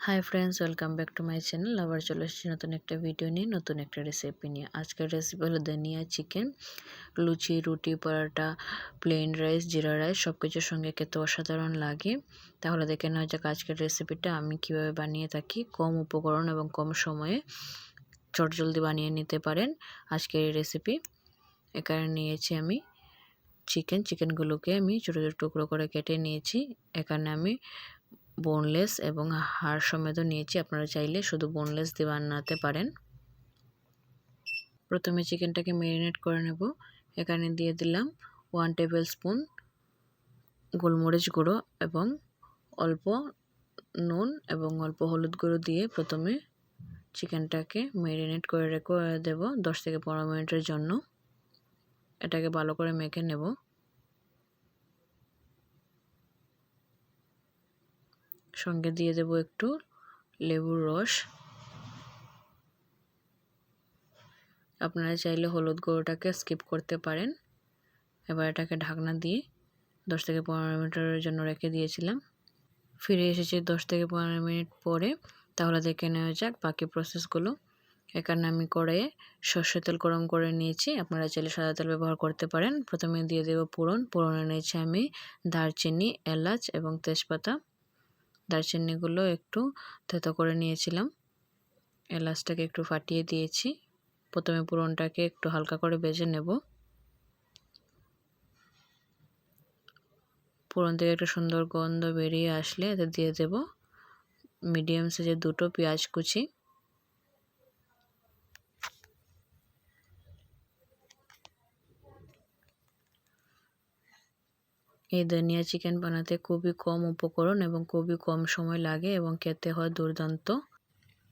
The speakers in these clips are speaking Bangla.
Hi friends welcome back to my channel আবার চলে এসেছি নতুন একটা ভিডিও নিয়ে, নতুন একটা রেসিপি নিয়ে। আজকের রেসিপি হলো ধনিয়া চিকেন লুচি, রুটি, paratha plain rice jeera rice সব কিছুর সঙ্গে খেতে অসাধারণ লাগে। তাহলে দেখে নেওয়া যাক আজকের রেসিপিটা আমি কীভাবে বানিয়ে থাকি। কম উপকরণ এবং কম সময়ে চটজলদি বানিয়ে নিতে পারেন আজকের এই রেসিপি এখানে নিয়েছি আমি চিকেন চিকেনগুলোকে আমি ছোটো ছোটো টুকরো করে কেটে নিয়েছি। এখানে আমি বোনলেস এবং হাড় সমেত নিয়েছি। আপনারা চাইলে শুধু বোনলেস দিয়ে বানাতে পারেন। প্রথমে চিকেনটাকে ম্যারিনেট করে নেব। এখানে দিয়ে দিলাম ওয়ান টেবিল স্পুন গোলমরিচ গুঁড়ো এবং অল্প নুন এবং অল্প হলুদ গুঁড়ো দিয়ে প্রথমে চিকেনটাকে ম্যারিনেট করে রেখে দেব দশ থেকে পনেরো মিনিটের জন্য। এটাকে ভালো করে মেখে নেব। সঙ্গে দিয়ে দেব একটু লেবুর রস। আপনারা চাইলে হলুদ গুঁড়োটাকে স্কিপ করতে পারেন। এবার এটাকে ঢাকনা দিয়ে দশ থেকে পনেরো মিনিটের জন্য রেখে দিয়েছিলাম। ফিরে এসেছি দশ থেকে পনেরো মিনিট পরে। তাহলে দেখে নেওয়া যাক বাকি প্রসেসগুলো এখানে আমি কড়াইয়ে সর্ষে তেল গরম করে নিয়েছি। আপনারা চাইলে সাদা তেল ব্যবহার করতে পারেন। প্রথমে দিয়ে দেবো পুরন। পুরনে নিয়েছি আমি দারচিনি, এলাচ এবং তেজপাতা। দারচিনিগুলো একটু থেতো করে নিয়েছিলাম। এলাচটাকে একটু ফাটিয়ে দিয়েছি। প্রথমে পুরনটাকে একটু হালকা করে বেজে নেব। পুরন থেকে একটা সুন্দর গন্ধ বেরিয়ে আসলে এতে দিয়ে দেব। মিডিয়াম সাইজের দুটো পেঁয়াজ কুচি। এই ধনিয়া চিকেন বানাতে খুবই কম উপকরণ এবং খুবই কম সময় লাগে এবং খেতে হয় দুর্দান্ত।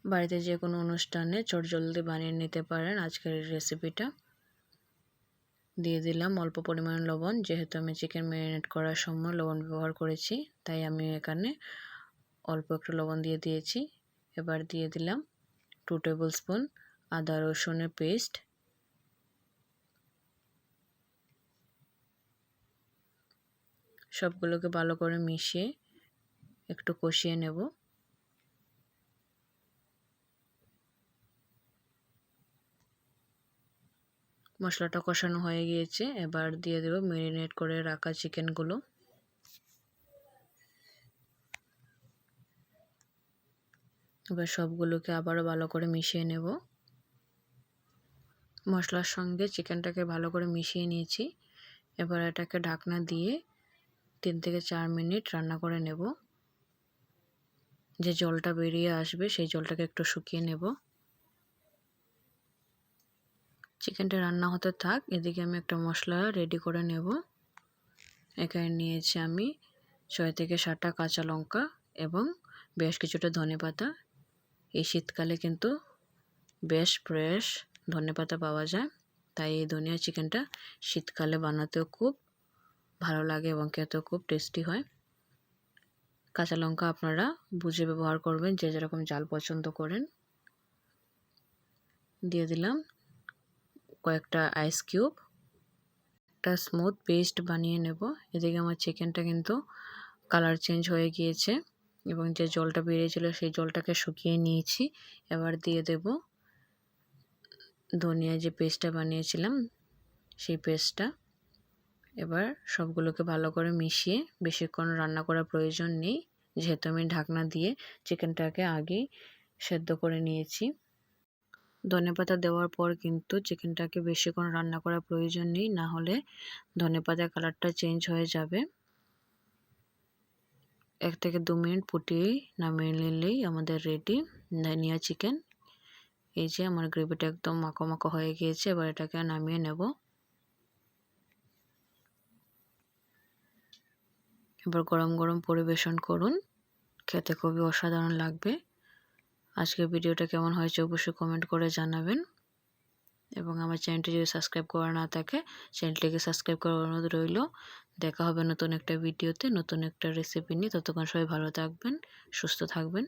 বাড়িতে যে কোনো অনুষ্ঠানে চটজলদি বানিয়ে নিতে পারেন আজকের রেসিপিটা দিয়ে দিলাম অল্প পরিমাণ লবণ, যেহেতু আমি চিকেন ম্যারিনেট করার সময় লবণ ব্যবহার করেছি, তাই আমি এখানে অল্প একটু লবণ দিয়ে দিয়েছি। এবার দিয়ে দিলাম টু টেবিল স্পুন আদা রসুনের পেস্ট সবগুলোকে ভালো করে মিশিয়ে একটু কষিয়ে নেব। মশলাটা কষানো হয়ে গিয়েছে, এবার দিয়ে দেব ম্যারিনেট করে রাখা চিকেনগুলো এবার সবগুলোকে আবারও ভালো করে মিশিয়ে নেব। মশলার সঙ্গে চিকেনটাকে ভালো করে মিশিয়ে নিয়েছি। এবার এটাকে ঢাকনা দিয়ে তিন থেকে চার মিনিট রান্না করে নেব। যে জলটা বেরিয়ে আসবে, সেই জলটাকে একটু শুকিয়ে নেব। চিকেনটা রান্না হতে থাক, এদিকে আমি একটা মশলা রেডি করে নেব। এখানে নিয়েছি আমি ছয় থেকে সাতটা কাঁচা লঙ্কা এবং বেশ কিছুটা ধনে পাতা। এই শীতকালে কিন্তু বেশ ফ্রেশ ধনে পাতা পাওয়া যায়, তাই এই ধনিয়া চিকেনটা শীতকালে বানাতেও খুব ভালো লাগে এবং খেতেও খুব টেস্টি হয়। কাঁচা লঙ্কা আপনারা বুঝে ব্যবহার করবেন, যে যেরকম জাল পছন্দ করেন। দিয়ে দিলাম কয়েকটা আইস কিউব একটা স্মুথ পেস্ট বানিয়ে নেব। এদিকে আমার চিকেনটা কিন্তু কালার চেঞ্জ হয়ে গিয়েছে এবং যে জলটা বেরিয়েছিল সেই জলটাকে শুকিয়ে নিয়েছি। এবার দিয়ে দেব ধনিয়া যে পেস্টটা বানিয়েছিলাম, সেই পেস্টটা এবার সবগুলোকে ভালো করে মিশিয়ে বেশিক্ষণ রান্না করার প্রয়োজন নেই। যেহেতু আমি ঢাকনা দিয়ে চিকেনটাকে আগেই সেদ্ধ করে নিয়েছি। ধনে পাতা দেওয়ার পর কিন্তু চিকেনটাকে বেশিক্ষণ রান্না করার প্রয়োজন নেই, না হলে ধনে পাতার কালারটা চেঞ্জ হয়ে যাবে। এক থেকে দু মিনিট ফুটিয়ে নামিয়ে নিলেই আমাদের রেডি ধনিয়া চিকেন। এই যে আমার গ্রেভিটা একদম মাখো মাখো হয়ে গিয়েছে, এবার এটাকে নামিয়ে নেব। এবার গরম গরম পরিবেশন করুন। খেতে খুবই অসাধারণ লাগবে। আজকের ভিডিওটা কেমন হয়েছে অবশ্যই কমেন্ট করে জানাবেন। এবং আমার চ্যানেলটি যদি সাবস্ক্রাইব করা না থাকে, চ্যানেলটিকে সাবস্ক্রাইব করার অনুরোধ রইল। দেখা হবে নতুন একটা ভিডিওতে, নতুন একটা রেসিপি নিয়ে। ততক্ষণ সবাই ভালো থাকবেন, সুস্থ থাকবেন।